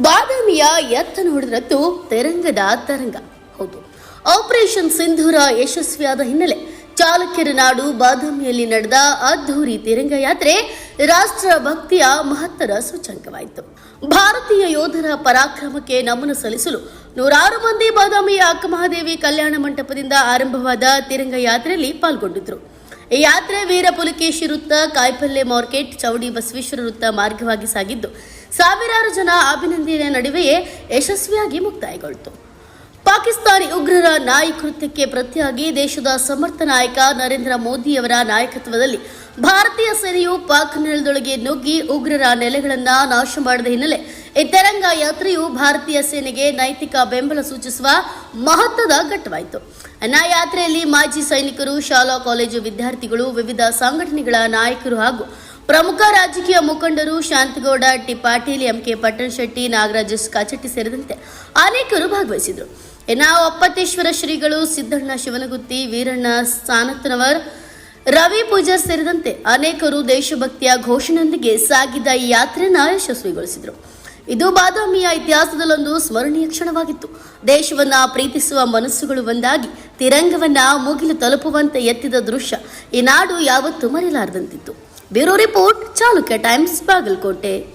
ಬಾದಾಮಿಯ ಎತ್ತ ನೋಡಿದ್ರದ್ದು ತೆರಂಗದ ತರಂಗ. ಹೌದು. ಆಪರೇಷನ್ ಸಿಂಧೂರ ಯಶಸ್ವಿಯಾದ ಹಿನ್ನೆಲೆ ಚಾಲುಕ್ಯರ ನಾಡು ಬಾದಾಮಿಯಲ್ಲಿ ನಡೆದ ಅದ್ಧೂರಿ ತಿರಂಗ ಯಾತ್ರೆ ರಾಷ್ಟ್ರ ಭಕ್ತಿಯ ಮಹತ್ತರ ಸೂಚಕವಾಯಿತು ಭಾರತೀಯ ಯೋಧರ ಪರಾಕ್ರಮಕ್ಕೆ ನಮನ ಸಲ್ಲಿಸಲು ನೂರಾರು ಮಂದಿ ಬಾದಾಮಿಯ ಅಕ್ಕಮಹಾದೇವಿ ಕಲ್ಯಾಣ ಮಂಟಪದಿಂದ ಆರಂಭವಾದ ತಿರಂಗ ಯಾತ್ರೆಯಲ್ಲಿ ಪಾಲ್ಗೊಂಡಿದ್ರು. ಯಾತ್ರೆ ವೀರ ಪುಲಿಕೇಶಿ ವೃತ್ತ, ಕಾಯಿಪಲ್ಲೆ ಮಾರ್ಕೆಟ್, ಚೌಡಿ ಬಸವೇಶ್ವರ ವೃತ್ತ ಮಾರ್ಗವಾಗಿ ಸಾಗಿದ್ದು, ಸಾವಿರಾರು ಜನ ಅಭಿನಂದನೆ ನಡುವೆಯೇ ಯಶಸ್ವಿಯಾಗಿ ಮುಕ್ತಾಯಗೊಳ್ತು. ಪಾಕಿಸ್ತಾನಿ ಉಗ್ರರ ನಾಯಿ ಕೃತ್ಯಕ್ಕೆ ಪ್ರತಿಯಾಗಿ ದೇಶದ ಸಮರ್ಥ ನಾಯಕ ನರೇಂದ್ರ ಮೋದಿಯವರ ನಾಯಕತ್ವದಲ್ಲಿ ಭಾರತೀಯ ಸೇನೆಯು ಪಾಕ್ ನೆಲದೊಳಗೆ ನುಗ್ಗಿ ಉಗ್ರರ ನೆಲೆಗಳನ್ನ ನಾಶ ಮಾಡಿದ ಹಿನ್ನೆಲೆ ತೆರಂಗ ಯಾತ್ರೆಯು ಭಾರತೀಯ ಸೇನೆಗೆ ನೈತಿಕ ಬೆಂಬಲ ಸೂಚಿಸುವ ಮಹತ್ವದ ಘಟ್ಟವಾಯಿತು. ಅನಾ ಯಾತ್ರೆಯಲ್ಲಿ ಮಾಜಿ ಸೈನಿಕರು, ಶಾಲಾ, ಕಾಲೇಜು ವಿದ್ಯಾರ್ಥಿಗಳು, ವಿವಿಧ ಸಂಘಟನೆಗಳ ನಾಯಕರು ಹಾಗೂ ಪ್ರಮುಖ ರಾಜಕೀಯ ಮುಖಂಡರು ಶಾಂತಗೌಡ, ಟಿ. ಪಾಟೀಲ್ ಎಂಕೆ ಪಟ್ಟಣ ಶೆಟ್ಟಿ ನಾಗರಾಜ್ ಕಾಚಟ್ಟಿ ಸೇರಿದಂತೆ ಅನೇಕರು ಭಾಗವಹಿಸಿದರು. ಇನ್ನು ಒಪ್ಪತ್ತೇಶ್ವರ ಶ್ರೀಗಳು ಸಿದ್ದಣ್ಣ ಶಿವನಗುತ್ತಿ, ವೀರಣ್ಣ ಸಾನತ್ನವರ್, ರವಿ ಪೂಜಾರ್ ಸೇರಿದಂತೆ ಅನೇಕರು ದೇಶಭಕ್ತಿಯ ಘೋಷಣೆಯೊಂದಿಗೆ ಸಾಗಿದ ಈ ಯಾತ್ರೆಯನ್ನು ಯಶಸ್ವಿಗೊಳಿಸಿದರು. ಇದು ಬಾದಾಮಿಯ ಇತಿಹಾಸದಲ್ಲೊಂದು ಸ್ಮರಣೀಯ ಕ್ಷಣವಾಗಿತ್ತು. ದೇಶವನ್ನ ಪ್ರೀತಿಸುವ ಮನಸ್ಸುಗಳು ಒಂದಾಗಿ, ತಿರಂಗವನ್ನ ಮುಗಿಲು ತಲುಪುವಂತೆ ಎತ್ತಿದ ದೃಶ್ಯ ಈ ನಾಡು ಯಾವತ್ತೂ ಮರೆಯಲಾರದಂತಿತ್ತು. Bureau report Chalukya Times Bagalkote.